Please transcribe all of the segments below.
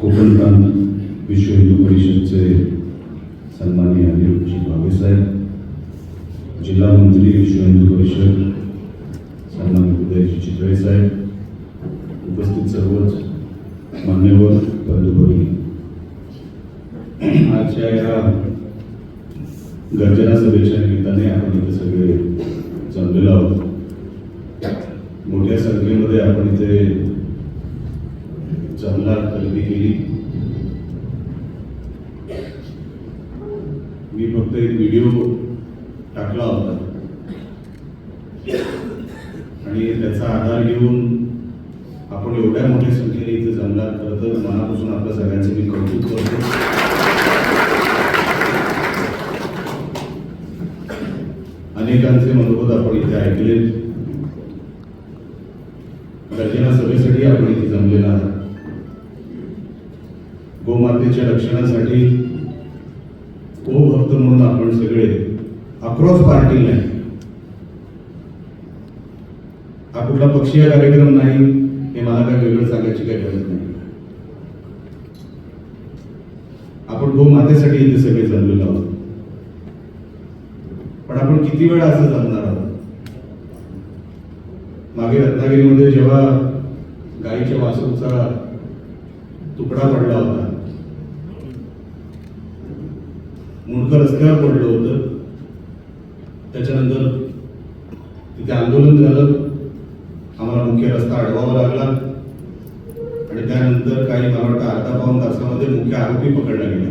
कोकणकान विश्व हिंदू परिषदचे सन्माननीय अनिलजी भावेसाहेब जिल्हा मंत्री विश्व हिंदू परिषद सन्मान्य उदयजी चितळे साहेब उपस्थित सर्वच मान्यवर बंधुभगिनी आजच्या या गर्जना सभेच्या निमित्ताने आपण इथे सगळे जमलेलो आहोत. मोठ्या संख्येमध्ये आपण इथे जमला खरेदी केली मी फक्त एक व्हिडिओ टाकला होता आणि त्याचा आधार घेऊन आपण एवढ्या मोठ्या संख्येने इथे जमला खरं तर मनापासून आपल्या सगळ्यांचं मी कौतुक करतो अनेकांचे मनोगत आपण इथे ऐकले. गर्जना सभेसाठी आपण इथे जमलेला आहात. गोमातेच्या रक्षणासाठी गोभक्त म्हणून आपण सगळे अक्रॉस पार्टी नाही हा कुठला पक्षीय कार्यक्रम नाही हे मला काय वेगळं सांगायची काही गरज नाही. आपण गोमातेसाठी इथे सगळे जमलेलो आहोत. पण आपण किती वेळा असं जमणार आहोत? मागे रत्नागिरीमध्ये जेव्हा गाईच्या वासूचा तुकडा पडला होता मुंडकं रस्त्यावर पडलं होतं त्याच्यानंतर तिथे आंदोलन झालं आम्हाला मुख्य रस्ता अडवावा लागला आणि त्यानंतर काही मला वाटतं अर्धा पाऊन तासामध्ये मुख्य आरोपी पकडला गेला.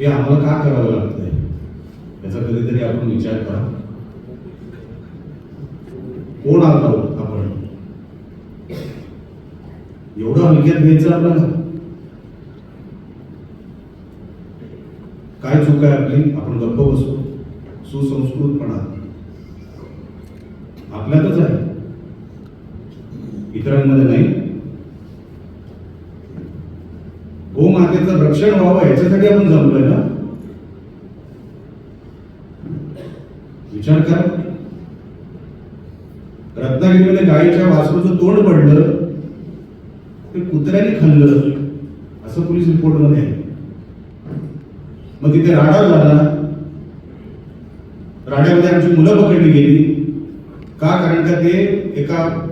हे आम्हाला का करावं लागतंय? याचा कधीतरी आपण विचार करा. कोण आहोत आहोत आपण? एवढं हलक्यात घ्यायचं आपल्याला काय चूक आहे आपली? आपण गप्प बसू. सुसंस्कृतपणा. आपल्यातच आहे. इतरांमध्ये नाही. गोमातेचं रक्षण व्हावं याच्यासाठी आपण जमलोय ना? विचार करा. रत्नागिरीमध्ये गायीच्या वासरूचं तोंड पडलं ते कुत्र्याने खाल्लं. असं पोलीस रिपोर्टमध्ये आहे. मग तिथे राडा झाला. राड्यामध्ये आमची मुलं पकडली गेली. का? कारण का ते एका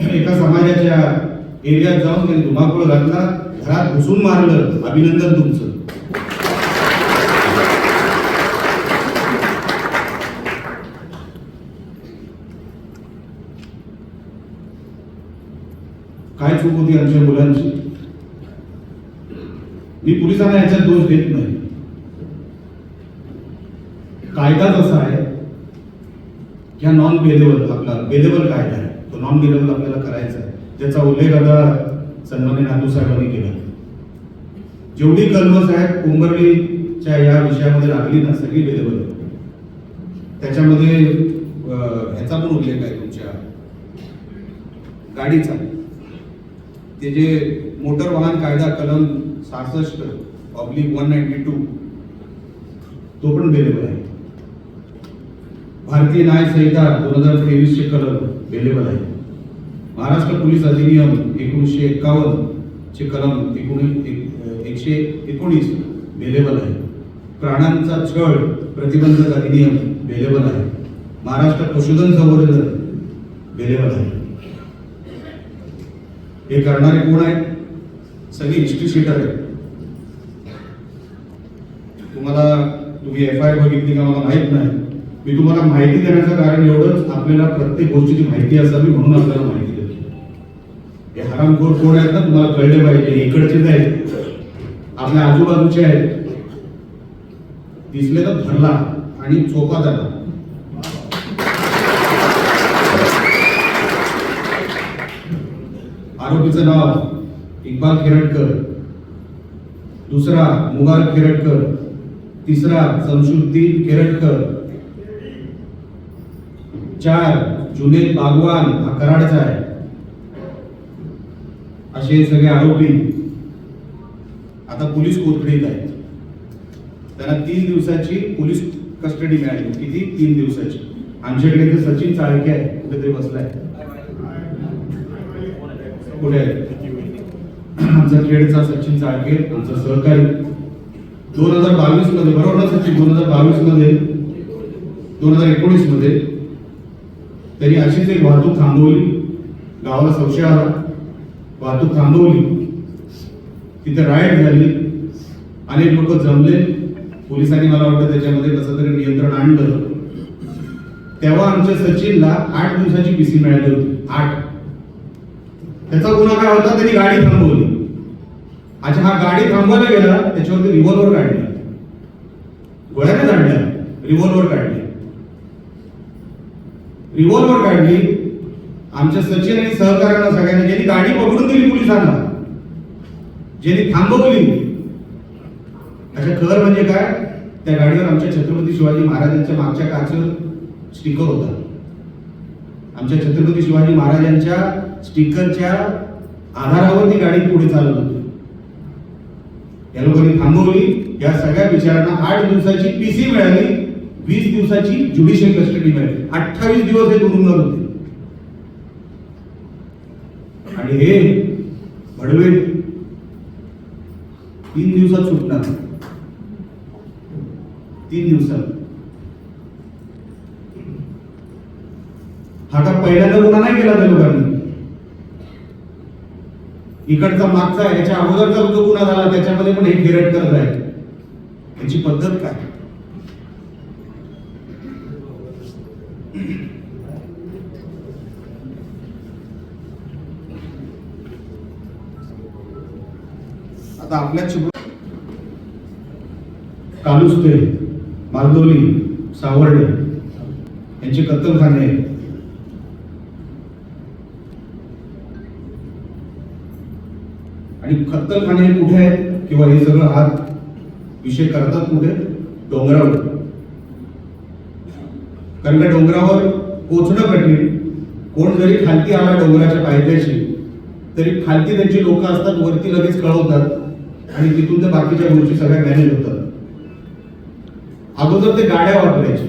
एका समाजाच्या एरियात जाऊन त्यांनी धुमाकूळ घातला. घरात घुसून मारलं अभिनंदन तुमचं. काय चूक होती आमच्या मुलांची? मी पोलिसांना याच्यात दोष देत नाही. कायदा कसा आहे ह्या नॉन बेलेबल आपला बेलेबल कायदा आहे. तो नॉन बेलेबल आपल्याला करायचा आहे. ज्याचा उल्लेख आता सन्मान्य नातू साहेबांनी केलं. जेवढी कलम साहेब कुंभरलीच्या या विषयामध्ये लागली ना सगळी बेलेबल त्याच्यामध्ये ह्याचा पण उल्लेख आहे तुमच्या. गाडीचा. ते जे मोटर वाहन कायदा कलम सहासष्ट ऑब्लिक वन नाईन्टी टू तो पण बेलेबल आहे. भारतीय न्याय संहिता दोन हजार तेवीसचे कलम बेलेबल आहे. महाराष्ट्र पोलीस अधिनियम एकोणीसशे एक्कावन्न चे कलम एकोणीस एकशे एकोणीस बेलेबल आहे. प्राण्यांचा छळ प्रतिबंधक अधिनियम बेलेबल आहे. महाराष्ट्र पशुधन संवर्धन बेलेबल आहे. हे करणारे कोण आहेत? सगळी हिस्ट्री आहेत. तुम्हाला तुम्ही एफ आय बघितली का मला माहीत नाही. मी तुम्हाला माहिती देण्याचं कारण एवढंच. आपल्याला प्रत्येक गोष्टीची माहिती असावी म्हणून आपल्याला माहिती हरामखोर कोण आहेत ना तुम्हाला कळले पाहिजे. इकडचेच आहेत आपल्या आजूबाजूचे आहेत. दिसले तर धरला आणि चोपा झाला. आरोपीचं नाव इक्बाल खेरटकर. दुसरा मुबारक खेरटकर. तिसरा संशुद्दीन केरटकर चार जुनेद बागवान हा कराडचा आहे. असे सगळे आरोपी आता पोलीस कोठडीत आहेत? त्यांना तीन दिवसाची पोलीस कस्टडी मिळाली किती? तीन दिवसाची. आमच्याकडे तर सचिन चाळके आहे कुठेतरी बसलाय. कुठे आहे आमचा खेडचा सचिन चाळके आमचा सहकारी. दोन हजार बावीसमध्ये बरोबर ना सचिन? दोन हजार बावीसमध्ये दोन हजार एकोणीसमध्ये त्यांनी अशीच एक वाहतूक थांबवली. गावाला संशय आला. वाहतूक थांबवली. तिथे राईड झाली. अनेक लोक जमले. पोलिसांनी मला वाटतं त्याच्यामध्ये कसं तरी नियंत्रण आणलं. तेव्हा आमच्या सचिनला आठ दिवसाची पीसी मिळाली होती. आठ. त्याचा गुन्हा काय होता? त्यांनी गाडी थांबवली. अच्छा हा गाडी थांबवायला गेला त्याच्यावरती रिव्हॉल्वर काढली. गोळ्याने काढल्या रिव्हॉल्वर काढली. रिव्हॉल्वर काढली. आमच्या सचिन आणि सहकार्यांना सगळ्यांना ज्यांनी गाडी पकडून दिली पोलिसांना ज्यांनी थांबवली अशा खर म्हणजे काय? त्या गाडीवर आमच्या छत्रपती शिवाजी महाराजांच्या मागच्या काचेवर स्टिकर होता. आमच्या छत्रपती शिवाजी महाराजांच्या स्टिकरच्या आधारावर ती गाडी पुढे चालत होती. या लोकांनी थांबवली या सगळ्या विचारांना आठ दिवसाची पीसी मिळाली वीस दिवसाची ज्युडिशियल कस्टडी मिळाली. अठ्ठावीस दिवस हे तुरुंगात होते. आणि हे भडवे तीन दिवसात सुटणार. तीन दिवसात. हा का पहिल्यांदा गुन्हा नाही केला त्या लोकांनी. इकडचा मागचा आहे याच्या अगोदरचा जो गुन्हा झाला त्याच्यामध्ये पण हे फिरट करत आहे. त्याची पद्धत काय? आता आपल्या कालुस्ते मालदोली सावर्डे यांचे कत्तलखाने आणि कत्तलखाने कुठे आहेत? किंवा हे सगळं हात विषय करतात कुठे? डोंगरावर. कारण का डोंगरावर पोचणं कठीण. कोण जरी खालती आला डोंगराच्या पायथ्याशी तरी खालती त्यांची लोक असतात वरती लगेच कळवतात. आणि तिथून ते बाकीच्या गोष्टी सगळ्या मॅनेज होतात. अगोदर ते गाड्या वापरायचे.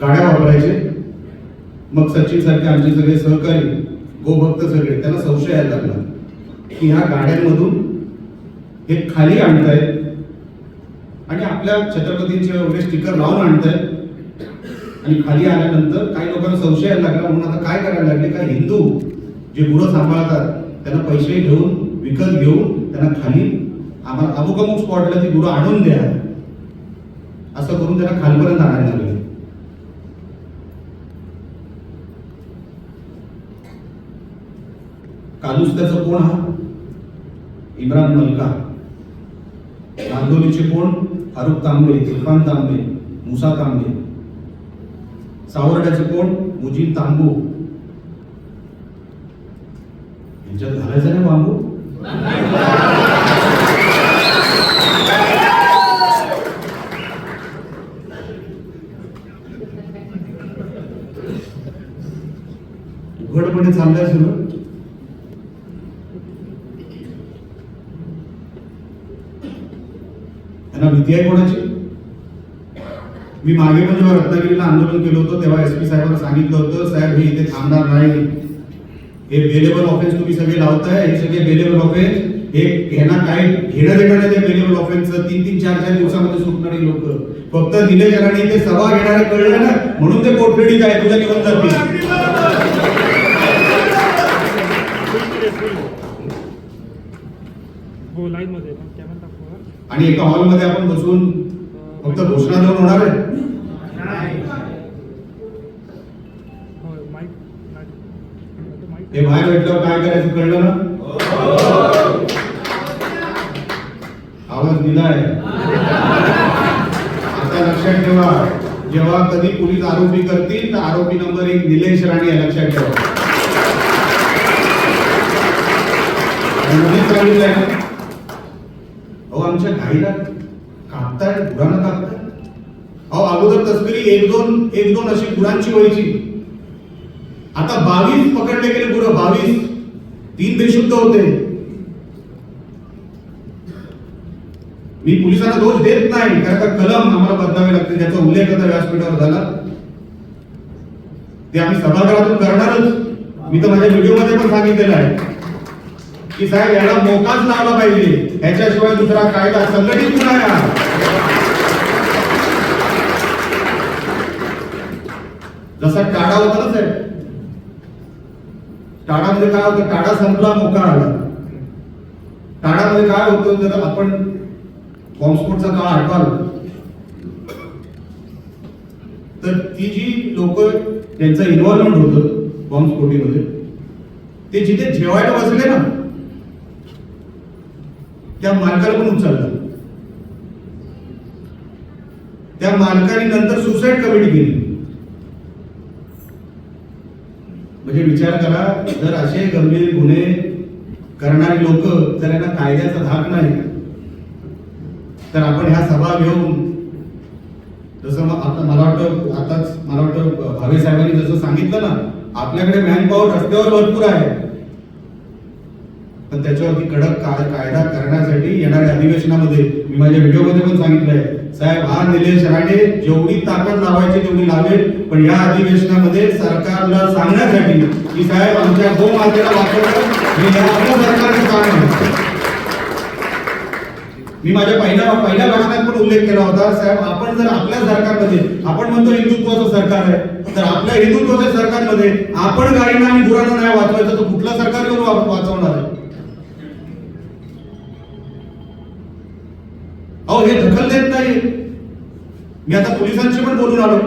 गाड्या वापरायचे. मग सचिन सारखे आमचे सगळे सहकारी गोभक्त सगळे त्यांना संशय यायला लागला की ह्या गाड्यांमधून हे खाली आणतायत आणि आपल्या छत्रपतींचे वगैरे स्टिकर लावून आणतायत. आणि खाली आल्यानंतर काही लोकांना संशय यायला लागला म्हणून आता काय करायला लागले? का हिंदू जे गुरं सांभाळतात त्यांना पैसे घेऊन विकत घेऊन त्यांना खाली आम्हाला अमुक अमुक स्पॉटला ती गुरु आणून द्या. असं करून त्यांना खालपर्यंत आणायला लागले. कालुस्त्याचा कोण हा? इम्रान मलका. नांदोलीचे कोण? फारुख तांबे इरफान तांबे मुसा तांबे. सावर्ड्याचे कोण? मुजीब तांबू. यांच्यात घालायचं नाही बांबू? घडपणे चाललंय सगळं त्यांना भीती आहे कोणाची? मी मागे पण जेव्हा रत्नागिरीला आंदोलन केलं होतं तेव्हा एस पी साहेबांना सांगितलं होतं साहेब हे इथे थांबणार नाही. हे बेलेबल ऑफेन्स तुम्ही सगळे लावताय हे सगळे बेलेबल ऑफेन्स हे घेणार काय घेणं देणं नाही ते बेलेबल ऑफेन्सचं तीन तीन चार चार दिवसामध्ये सुटणारी लोक. फक्त निलेश राणे ते सभा घेणारे कळलं ना म्हणून ते पोटरेडी काय तुझ्या निघून जातील. आणि एका हॉलमध्ये आपण बसून फक्त घोषणा देऊन होणार आहे? हे बाहेर भेटल्यावर काय करायचं कळलं ना? आवाज दिलाय. आता लक्षात ठेवा जेव्हा कधी पोलीस आरोपी करतील तर आरोपी नंबर एक निलेश राणे आहे, लक्षात ठेवा. सांगितलंय अहो आमच्या घाईला कापताय गुरांना कापताय. अहो अगोदर तस्करी एक दोन एक दोन अशी गुरांची व्हायची आता बावीस पकडले गेले पुढं बावीस. तीन बेशुद्ध होते. मी पोलिसांना दोष देत नाही कारण का कलम आम्हाला बदलावे लागते ज्याचा उल्लेख आता व्यासपीठावर झाला. ते आम्ही सभागृहातून करणारच. मी तर माझ्या व्हिडिओमध्ये पण सांगितलेलं आहे. की साहेब याला मोकाच लावला पाहिजे. ह्याच्याशिवाय दुसरा कायदा संघटित गुन्हा आहे हा. जसा टाळा होता ना साहेब. टाळामध्ये काय होतं? टाडा संपला मोका आला. टाडामध्ये काय होतं? जर आपण बॉम्बस्फोटचा काळ आठवाल तर ती जी लोक त्यांचं इन्व्हॉल्वमेंट होतं बॉम्बस्फोटीमध्ये ते जिथे जेवायला बसले ना त्या मालकाला पण उचललं. त्या मालकाने नंतर सुसाईड कमिटी केली. म्हणजे विचार करा जर असे गंभीर गुन्हे करणारे लोक जर यांना कायद्याचा धाक नाही तर आपण ह्या सभा घेऊन जसं मग आता मला वाटतं आताच मला वाटतं भावे साहेबांनी जसं सांगितलं ना आपल्याकडे मॅन पॉवर रस्त्यावर भरपूर आहे. पण त्याच्यावरती कडक काय कायदा करण्यासाठी येणाऱ्या अधिवेशनामध्ये मी माझ्या व्हिडिओमध्ये पण सांगितलंय साहेब हा निलेश राणे जेवढी ताकद लावायची तेवढी लावेल पण या अधिवेशनामध्ये सरकारला सांगण्यासाठी की साहेब आमच्या गोमातेला वापरणं हे सरकारचं काम आहे. मी माझ्या पहिल्या पहिल्या भाषणात पण उल्लेख केला होता साहेब आपण जर आपल्या सरकारमध्ये आपण म्हणतो हिंदुत्वाचं सरकार आहे तर आपल्या हिंदुत्वाच्या सरकारमध्ये आपण गाडीनं आणि गुरांना नाही वाचवायचं तर कुठलं सरकार करू आपण वाचवणार आहे? अहो हे नाही. मी आता पोलिसांशी पण बोलून आलो.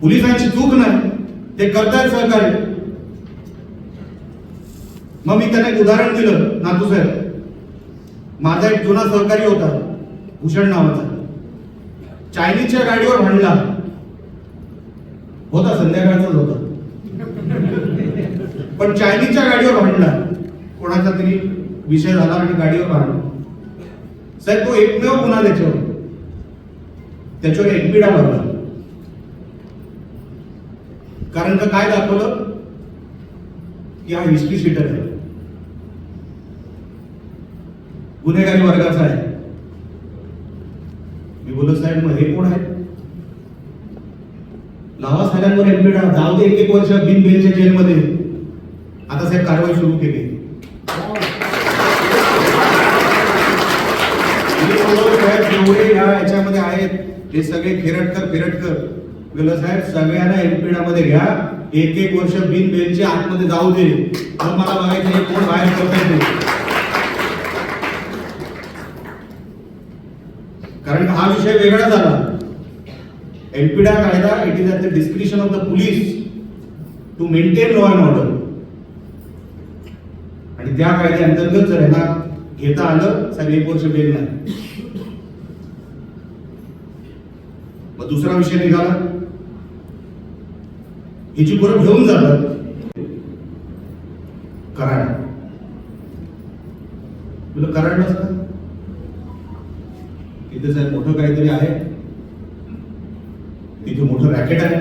पोलिसांची चूक नाही ते करतायत सहकार्य. मग मी त्यांना एक उदाहरण दिलं नातू साहेब. माझा एक जुना सहकारी होता भूषण नावाचा. चायनीजच्या गाडीवर भांडला. होता संध्याकाळचाच होता. पण चायनीजच्या गाडीवर भांडला. कोणाचा तरी विषय झाला आणि गाडीवर भांडला. साहेब तो एकमेव गुन्हा त्याच्यावर. त्याच्यावर एकबिडा लागला कारण का काय दाखवलं? की हा हिस्ट्री सीटर आहे. गुन्हेगारी वर्गाचा आहे. मी बोलत साहेब मग हे कोण आहे? लावा साल्यांवर एमपीडा जाऊ दे एक एक वर्ष बिन बेलच्या जेलमध्ये. आता साहेब कारवाई सुरू केली मी बोललो, साहेब जेवढे याच्यामध्ये आहेत. हे सगळे खिरटकर फिरटकर. साहेब सगळ्यांना एमपीडा मध्ये घ्या. एक एक वर्ष बिन बेलच्या आतमध्ये जाऊ दे. मग मला बघायचं हे कोण बाहेर करताय कारण हा विषय वेगळा झाला. एमपीडा कायदा it is at the description of the police to maintain law and order आणि त्या कायद्याअंतर्गत जर ह्यांना घेता आलं साहेब एक वर्ष बेल नाही. मग दुसरा विषय निघाला. हिची पोरं घेऊन जातात कराड. तुला कराड नसतं? तिथे साहेब मोठं काहीतरी आहे. तिथे मोठं रॅकेट आहे.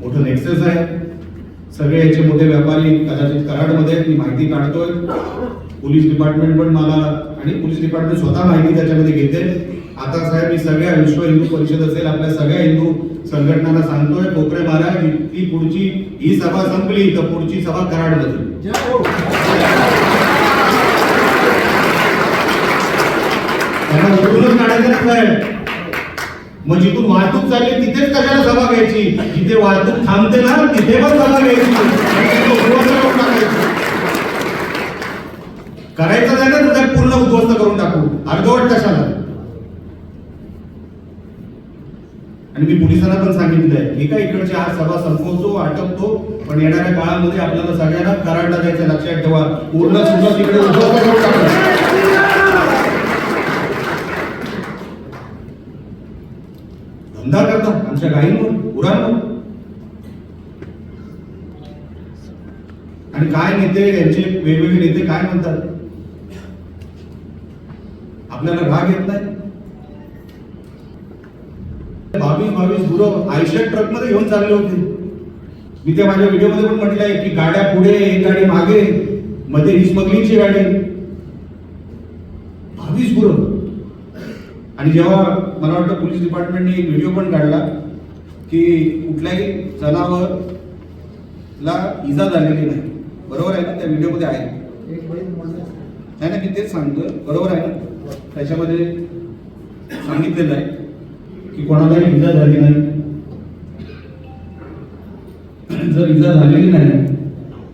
मोठं नेक्सेस आहे. सगळे याचे मोठे व्यापारी कदाचित कराडमध्ये मी माहिती काढतोय. पोलीस डिपार्टमेंट पण मला आणि पोलीस डिपार्टमेंट स्वतः माहिती त्याच्यामध्ये घेते. आता साहेब मी सगळ्या विश्व हिंदू परिषद असेल आपल्या सगळ्या हिंदू संघटनांना सांगतोय कोकरे महाराज ती पुढची ही सभा संपली तर पुढची सभा कराडमध्ये. त्यांना उठूनच काढायचं साहेब? मग जिथून वाहतूक चालली तिथेच कशाला सभा घ्यायची? जिथे वाहतूक थांबते ना तिथे पण सभा घ्यायची. करायचं नाही ना पूर्ण उद्ध्वस्त करून टाकू. अर्धवट कशाला? आणि मी पोलिसांना पण सांगितलंय ठीक का इकडची सभा संपवतो आटपतो पण येणाऱ्या काळामध्ये आपल्याला सगळ्यांना कराडला जायचं लक्षात ठेवा. पूर्ण सुद्धा तिकडे धंदा करता आमच्या गायींवर गुरांवर. आणि काय नेते यांचे वेगवेगळे नेते काय म्हणतात? आपल्याला राग येत नाही. बावीस बावीस गुरु आयशर ट्रकमध्ये घेऊन चालले होते. मी त्या माझ्या व्हिडिओमध्ये पण म्हटलंय की गाड्या पुढे एक गाडी मागे मध्ये ही स्मगलिंगची गाडी. बावीस गुरु. आणि जेव्हा मला वाटतं पोलीस डिपार्टमेंटने एक व्हिडिओ पण काढला की कुठल्याही जनावर ला इजा झालेली नाही. बरोबर आहे ना? त्या व्हिडिओमध्ये आहे. नाही ना मी तेच सांगतोय. बरोबर आहे ना? त्याच्यामध्ये सांगितलेलं आहे. की कोणालाही इजा झाली नाही. जर इजा झालेली नाही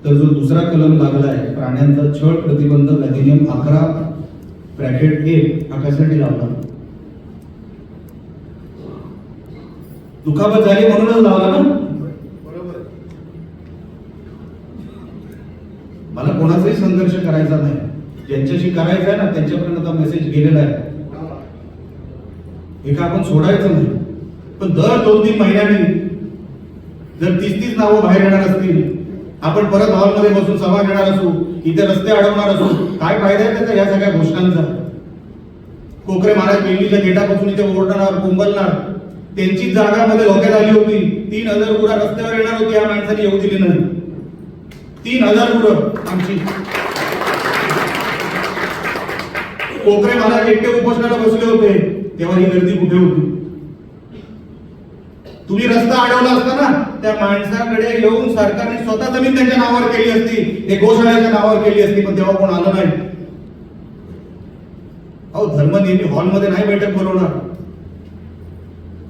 तर जो दुसरा कलम लागला आहे प्राण्यांचा छळ प्रतिबंधक अधिनियम अकरा ब्रॅकेट ए हा कशासाठी लावला. दुखापत झाली म्हणूनच लावला ना? मला कोणाचाही संघर्ष करायचा नाही. ज्यांच्याशी करायचा आहे ना त्यांच्यापर्यंत आता मेसेज गेलेला आहे. हे का आपण सोडायचं नाही. पण दर दोन तीन महिन्यांनी जर तीस तीस नावं बाहेर येणार असतील आपण परत हॉलमध्ये बसून सभा घेणार असू इथे रस्ते अडवणार असू काय फायदा आहे त्याचा या सगळ्या घोषणांचा कोकरे महाराज पेंडीच्या गेटापासून इथे ओरडणार कुंबलणार त्यांची जागा मध्ये धोक्यात आली होती. तीन हजार गुरा रस्त्यावर येणार होती या माणसाने येऊ दिली नाही. तीन हजार गुरं आमची. कोकरे महाराज एकटे उपोषणाला बसले होते. तेव्हा ही गर्दी कुठे होती? तुम्ही रस्ता अडवला असता ना त्या माणसाकडे येऊन सरकारने स्वतः जमीन त्यांच्या नावावर केली असती ते गोशाळ्याच्या नावावर केली असती पण तेव्हा कोण आलं नाही. अहो धर्म नेहमी हॉलमध्ये नाही बैठक बोलवणार.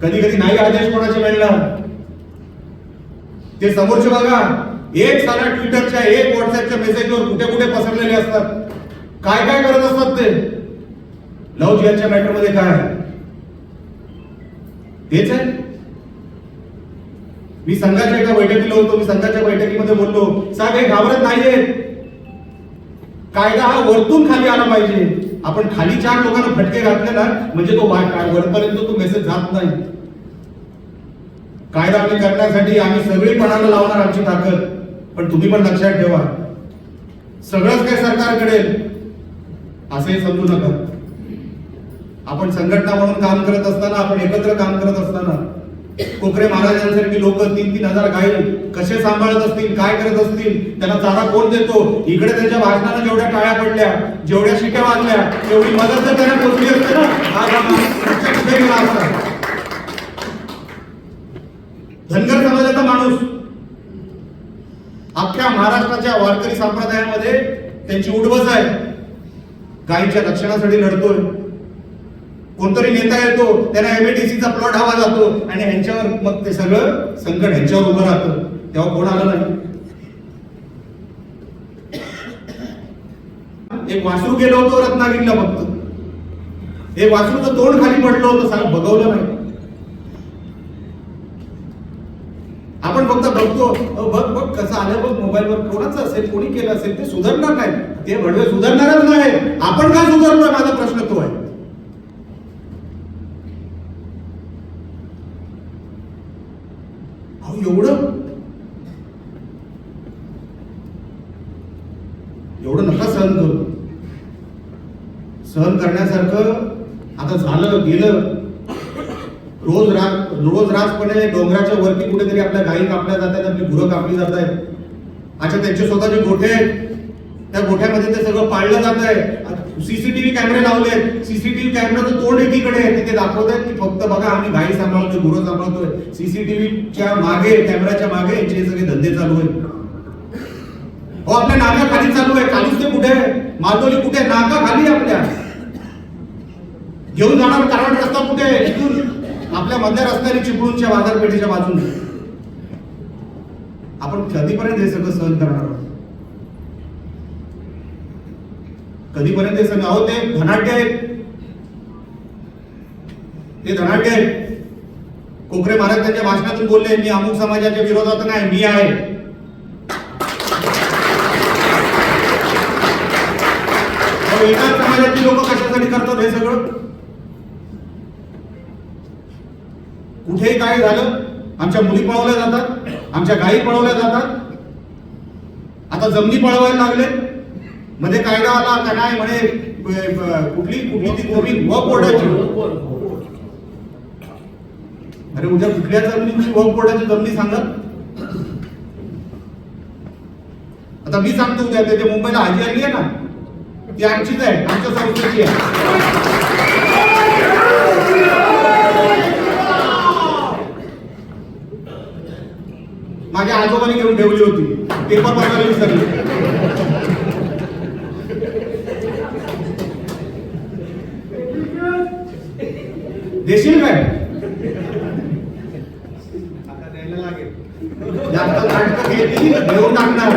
कधी कधी नाही आदेश कोणाचे मिळणार. ते समोरचे बघा एक साला ट्विटरच्या एक व्हॉट्सअपच्या मेसेजवर कुठे कुठे पसरलेले असतात. काय काय करत असतात ते? लव जुएलच्या मॅटरमध्ये काय आहे? तेच आहे? मी संघाच्या एका बैठकीला होतो मी संघाच्या बैठकीमध्ये बोललो साहेब हे घाबरत नाहीये. कायदा हा वरतून खाली आला पाहिजे. आपण खाली चार लोकांना फटके घातले ना म्हणजे तो काय वरपर्यंत तो मेसेज जात नाही. कायदा आम्ही करण्यासाठी आम्ही सगळी पणाला लावणार आमची ताकद. पण तुम्ही पण लक्षात ठेवा. सगळंच काय सरकार करेल असंही समजू नका. आपण संघटना म्हणून काम करत असताना आपण एकत्र काम करत असताना कोकरे महाराजांसारखी लोक तीन तीन हजार गाई कसे सांभाळत असतील काय करत असतील त्यांना चारा कोण देतो? इकडे त्यांच्या भाषणाला जेवढ्या टाळ्या पडल्या जेवढ्या शिट्या वाजल्या तेवढी मदत जर त्यांना पोचली असते ना. माणूस धनगर समाजाचा माणूस. अख्ख्या महाराष्ट्राच्या वारकरी संप्रदायामध्ये त्यांची उडबस आहे. गायीच्या रक्षणासाठी लढतोय. कोणतरी नेता येतो त्यांना एमएटीसीचा प्लॉट हवा जातो आणि ह्यांच्यावर मग ते सगळं संकट ह्यांच्यावर उभं राहतं. तेव्हा कोण आलं नाही? एक वासरू गेलो होतो रत्नागिरीला फक्त. एक वासरूचं तोंड खाली पडलं होतं सांग बघवलं नाही. आपण फक्त बघतो बघ बघ कसं आलं बघ मोबाईलवर कोणाचं असेल कोणी केलं असेल ते सुधारणार नाही. ते भडवे सुधारणारच नाही. आपण काय सुधारलोय? माझा प्रश्न तो आहे. अहो एवढं? एवढं नका सहन करू. सहन करण्यासारखं आता झालं गेलं. रोज रात रोज रातपणे डोंगराच्या वरती कुठेतरी आपल्या गायी कापल्या जात आहेत आपली गुरं कापली जात आहेत अच्छा त्यांचे स्वतःचे गोठे आहेत. त्या गोठ्यामध्ये ते सगळं पाळलं जात आहे. सीसीटीव्ही कॅमेरे लावले सीसीटीव्ही कॅमेराचं तोंड एकीकडे आहे. तिथे दाखवत आहेत की फक्त बघा आम्ही गायी सांभाळतोय गुरु सांभाळतोय. सीसीटीव्हीच्या मागे कॅमेराच्या मागे यांचे सगळे धंदे चालू आहेत. हो आपल्या नाका खाली चालू आहे. कालूच ते कुठे? माधोली कुठे? नाका खाली आहे आपल्या. घेऊन जाणार कारण रस्ता कुठे? आहे इथून. आपल्या मधल्या रस्त्याने चिपळूणच्या बाजारपेठेच्या बाजूने. आपण कधीपर्यंत हे सगळं सहन करणार आहोत? कधीपर्यंत हे सगळं? आहोत ते धनाढ्य आहेत. ते धनाढ्य आहेत. कोकरे महाराज त्यांच्या भाषणातून बोलले मी अमुक समाजाच्या विरोधात नाही मी आहे. एकाच समाजाची लोक कशासाठी करतात हे सगळं? कुठेही काय झालं आमच्या मुली पळवल्या जातात आमच्या गायी पळवल्या जातात. आता जमिनी पळवायला लागले. मध्ये कायदा आला का नाही म्हणे कुठली कुठली ती जमीन वक बोर्डाची अरे उद्या कुठल्या जमिनीची वक बोर्डाची जमिनी सांगत? आता मी सांगतो उद्या ते मुंबईला हाजी आली आहे ना ती आमचीच आहे आमच्या संस्थेची आहे. माझ्या आजोबाने घेऊन ठेवली होती पेपर बघायला विसरली. देशील काय? आता द्यायला लागेल. जास्त नाटकं घेतली घेऊन टाकणार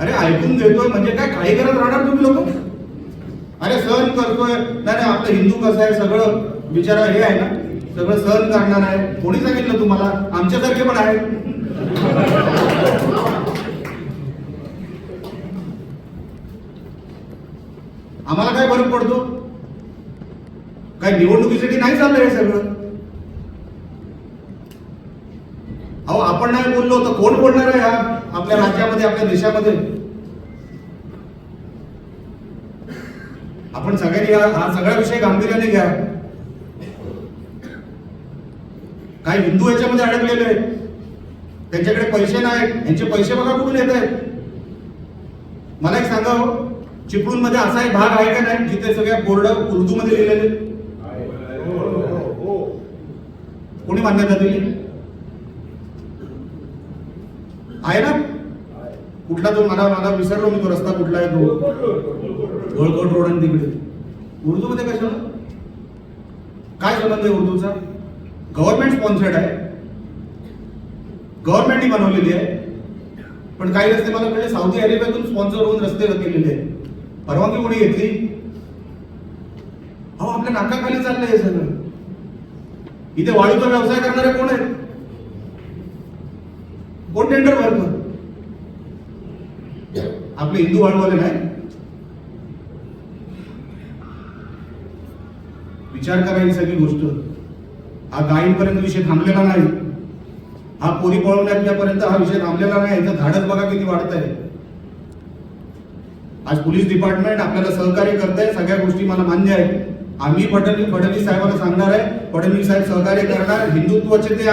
अरे ऐकून घेतोय म्हणजे काय काही करत राहणार तुम्ही लोक? अरे सहन करतोय. नाही नाही आपलं हिंदू कसं आहे सगळं बिचारा हे आहे ना सगळं सहन करणार आहे. कोणी सांगितलं तुम्हाला? आमच्यासारखे पण आहेत आम्हाला काय फरक पडतो? काय निवडणुकीसाठी नाही चाललंय हे सगळं? अहो आपण नाही बोललो तर कोण बोलणार आहे हा? आपल्या राज्यामध्ये आपल्या देशामध्ये? आपण सगळ्यांनी हा हा सगळा विषय गांभीर्याने घ्या. काय हिंदू याच्यामध्ये अडकलेले आहेत? त्यांच्याकडे पैसे नाहीत. यांचे पैसे बघा कुठून येत आहेत? मला एक सांगा हो. चिपळूणमध्ये असा एक भाग आहे का नाही जिथे सगळ्या बोर्ड उर्दू मध्ये लिहिलेले? कोणी मान्यता दिली आहे ना? कुठला तो मला मला विसरलो मी तो रस्ता कुठला आहे तो? गोळकोट रोड आणि तिकडे. उर्दू मध्ये कशाला? काय संबंध आहे उर्दूचा? गव्हर्नमेंट स्पॉन्सर्ड आहे. गव्हर्नमेंटनी बनवलेली आहे. पण काही रस्ते मला कळले साऊदी अरेबियातून स्पॉन्सर होऊन रस्ते केलेले आहेत. परवानगी कोणी घेतली? अहो आपल्या नाकाखाली चाललंय हे सगळं. इथे वाळूचा व्यवसाय करणारे कोण आहेत? कोण टेंडर भरतं आपले हिंदू वाळूवाले नाही? विचार करायची सगळी गोष्ट. हा गायींपर्यंत विषय थांबलेला नाही. हा पोरी पळवण्यापर्यंत हा विषय थांबलेला नाही. याचं धाडस बघा किती वाढत आहे आज पोलीस डिपार्टमेंट आपल्याला सहकार्य करत आहे सगळ्या गोष्टी मला मान्य आहे आम्ही फडणवीस फडणवीस साहेबांना सांगणार आहे. फडणवीस साहेब सहकार्य करणार. हिंदुत्वाचे ते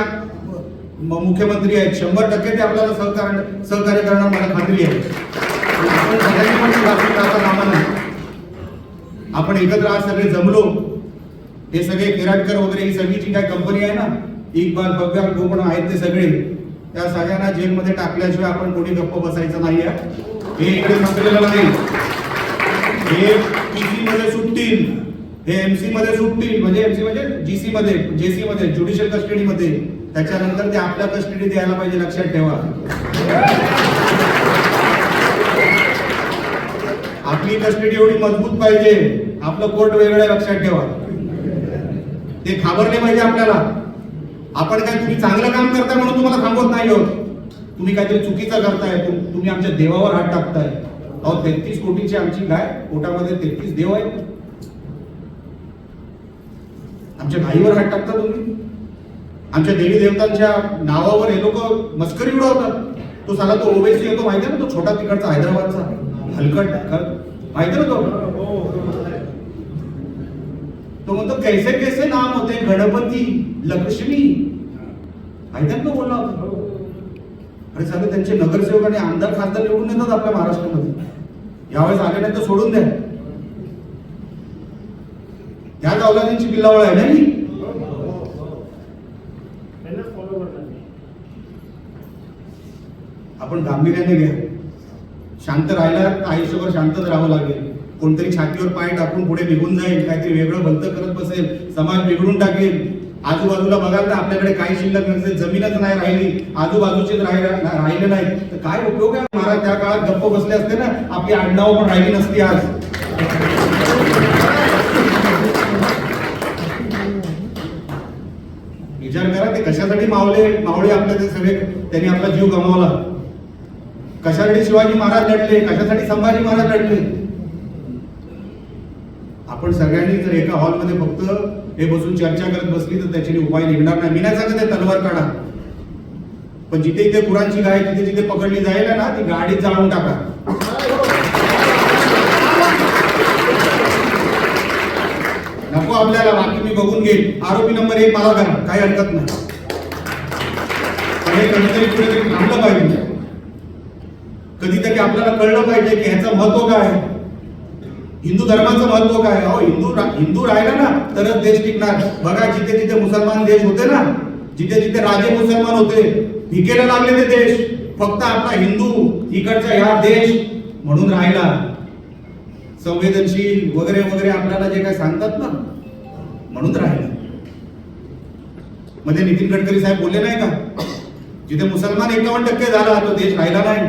मुख्यमंत्री आहेत. शंभर टक्के ते आपल्याला सहकार्य सहकार्य करणार मला खात्री आहे. आपण एकत्र आज सगळे जमलो. हे सगळे किराटकर वगैरे ही सगळी जी काय कंपनी आहे ना? इकबाल भव्या गोपण आहेत ते सगळे. त्या सगळ्यांना जेलमध्ये टाकल्याशिवाय आपण कोणी गप्प बसायचं नाही आहे हे इकडे नाही. हे पीसी मध्ये सुटतील. हे एमसी मध्ये सुटतील. म्हणजे एमसी म्हणजे जीसी मध्ये जेसी मध्ये ज्युडिशियल कस्टडी मध्ये त्याच्यानंतर ते आपल्या कस्टडी द्यायला पाहिजे लक्षात ठेवा. आपली कस्टडी एवढी मजबूत पाहिजे. आपलं कोर्ट वेगळं लक्षात ठेवा. ते घाबरले पाहिजे आपल्याला. आपण काय तुम्ही चांगलं काम करता म्हणून तुम्हाला थांबवत नाही आहोत. तुम्ही काहीतरी चुकीचं करताय तुम्ही आमच्या देवावर हात टाकताय. अहो तेहतीस कोटीची आमची गाय पोटामध्ये तेहतीस देव आहेत. आमच्या गाईवर हात टाकता तुम्ही? आमच्या देवी देवतांच्या नावावर हे लोक मस्करी उडवतात. तो साला तो ओबेसी येतो माहिती आहे ना तो छोटा तिकडचा हैदराबादचा? हलकट माहिती ना तो? तो म्हणतो कैसे कैसे नाम होते गणपती लक्ष्मी? माहिती ना तो बोलला आणि सगळे त्यांचे नगरसेवक आणि आमदार खासदार निवडून येतात आपल्या महाराष्ट्रामध्ये. यावेळेस आले नाही तर सोडून द्या. त्याच अवलादींची बिल्लावळ आहे नाही? आपण गांभीर्याने घ्या. शांत राहिला आयुष्यभर शांतच राहावं लागेल. कोणतरी छातीवर पाय टाकून पुढे निघून जाईल. काहीतरी वेगळं भलतं करत बसेल. समाज बिघडून टाकेल. आजूबाजूला बघाल तर आपल्याकडे काही शिल्लक नसेल जमीनच नाही राहिली आजूबाजूचेच राहिले नाही तर काय उपयोग आहे? महाराज त्या काळात गप्प बसले असते ना आपली आडनाव पण राहिली नसती आज. विचार करा ते कशासाठी मावले मावळे आपले ते सगळे त्यांनी आपला जीव गमावला. कशासाठी शिवाजी महाराज लढले? कशासाठी संभाजी महाराज लढले? आपण सगळ्यांनी जर एका हॉलमध्ये फक्त हे बसून चर्चा करत बसली तर त्याच्याने उपाय निघणार नाही. मी नाही सांगत तलवार काढा. पण जिथे इथे कुरांची गाय तिथे जिथे पकडली जाईल ना ती गाडी जाळून टाका. नको आपल्याला बाकी मी बघून घेईन आरोपी नंबर एक मला करा. काही हरकत नाही. हे कधीतरी कुठेतरी थांबलं पाहिजे. कधीतरी आपल्याला कळलं पाहिजे की ह्याचं महत्त्व काय आहे. हिंदू धर्माचं महत्त्व काय? अहो हिंदू हिंदू राहिला ना तरच देश टिकणार. बघा जिथे जिथे मुसलमान देश होते ना जिथे जिथे राजे मुसलमान होते भिकेला लागले ते देश. फक्त आपला हिंदू इकडचा ह्या देश म्हणून राहिला. संवेदनशील वगैरे वगैरे आपल्याला जे काय सांगतात ना म्हणून राहिला. मध्ये नितीन गडकरी साहेब बोलले नाही का? जिथे मुसलमान एकावन्न टक्के झाला तो देश राहिला नाही.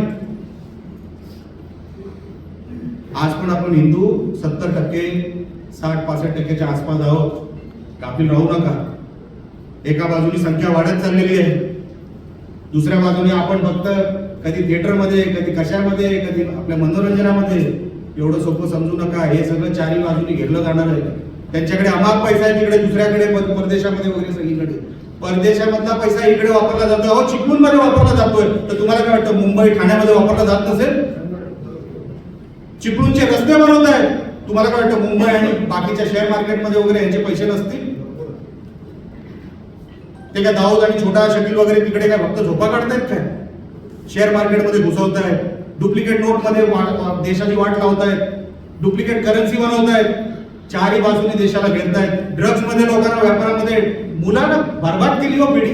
आज पण आपण हिंदू सत्तर टक्के साठ पासष्ट टक्क्याच्या आसपास आहोत. कापील राहू नका. एका बाजूनी संख्या वाढत चाललेली आहे. दुसऱ्या बाजूने आपण फक्त कधी थिएटरमध्ये कधी कशामध्ये कधी आपल्या मनोरंजनामध्ये एवढं सोपं समजू नका. हे सगळं चारही बाजूनी घेरलं जाणार आहे. त्यांच्याकडे अमाप पैसा आहे तिकडे दुसऱ्याकडे परदेशामध्ये वगैरे सगळीकडे. परदेशामधला पैसा इकडे वापरला जातो अहो चिपळूण वापरला जातोय. तर तुम्हाला काय वाटतं मुंबई ठाण्यामध्ये वापरला जात नसेल? चिपळूणचे रस्ते बनवत आहेत. तुम्हाला काय वाटतं मुंबई आणि बाकीच्या शेअर मार्केटमध्ये वगैरे यांचे पैसे नसतील? ते काय दाऊद आणि छोटा शकील वगैरे तिकडे काय फक्त झोपा काढतायत काय? शेअर मार्केटमध्ये घुसवत आहेत डुप्लिकेट नोटमध्ये देशाची वाट लावतायत. Duplicate currency बनवतायत. चारही बाजूनी देशाला घेरतायत ड्रग्जमध्ये लोकांना व्यापारामध्ये मुलांना बर्बाद केली हो पिढी.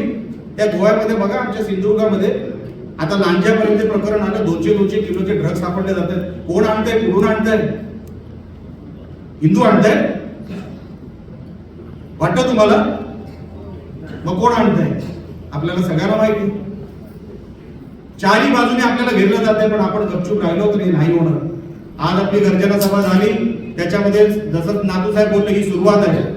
त्या गोव्यामध्ये बघा आमच्या सिंधुदुर्गामध्ये आता लांज्यापर्यंत प्रकरण आलं दोनशे दोनशे किलोचे ड्रग्स सापडले जातात. कोण आणताय कुठून आणताय? हिंदू आणताय? वाटत तुम्हाला? मग कोण आणताय? आपल्याला सगळ्यांना माहिती. चारही बाजूने आपल्याला घेरलं जाते पण आपण गपचूप राहिलो तरी नाही होणार. आज आपली गर्जना सभा झाली. त्याच्यामध्ये जसं नातू साहेब बोलले ही सुरुवात आहे.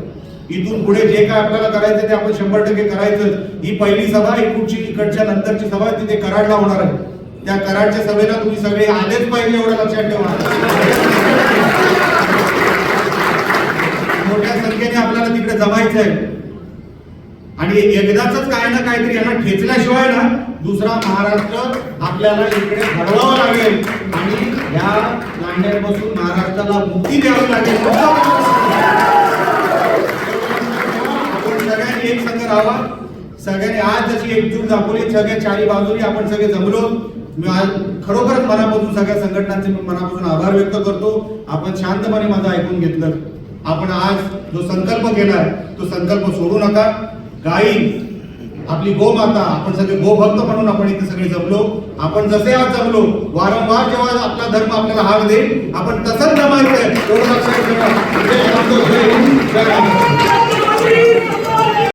इथून पुढे जे काय आपल्याला करायचं ते आपण शंभर टक्के करायचं ही पहिली सभा इकडची इकडच्या नंतरची सभा तिथे कराडला होणार आहे. त्या कराडच्या सभेला तुम्ही सगळे आलेच पाहिजे एवढं लक्षात ठेवा. मोठ्या संख्येने आपल्याला तिकडे जमायचं आहे आणि एकदाच काय ना काहीतरी यांना ठेचल्याशिवाय ना दुसरा महाराष्ट्र आपल्याला इकडे घडवावा लागेल. आणि ह्या लांड्यापासून महाराष्ट्राला मुक्ती द्यावी लागेल. सगळ्यांनी एक संघ राहावा. सगळ्यांनी आज जशी एकजूट दाखवली सगळ्या चारी बाजूनी आपण सगळे जमलो. मी आज खरोखरच मनापासून सगळ्या संघटनांचे मनापासून आभार व्यक्त करतो. आपण शांतपणे माझं ऐकून घेतलं. आपण आज जो संकल्प केलाय तो संकल्प सोडू नका. गाई आपली गोमाता आपण सगळे गोभक्त म्हणून आपण इथे सगळे जमलो. आपण जसे आज जमलो वारंवार जेव्हा आपला धर्म आपल्याला हाक देईल आपण तसंच जमायचंय एवढं लक्षात ठेवा.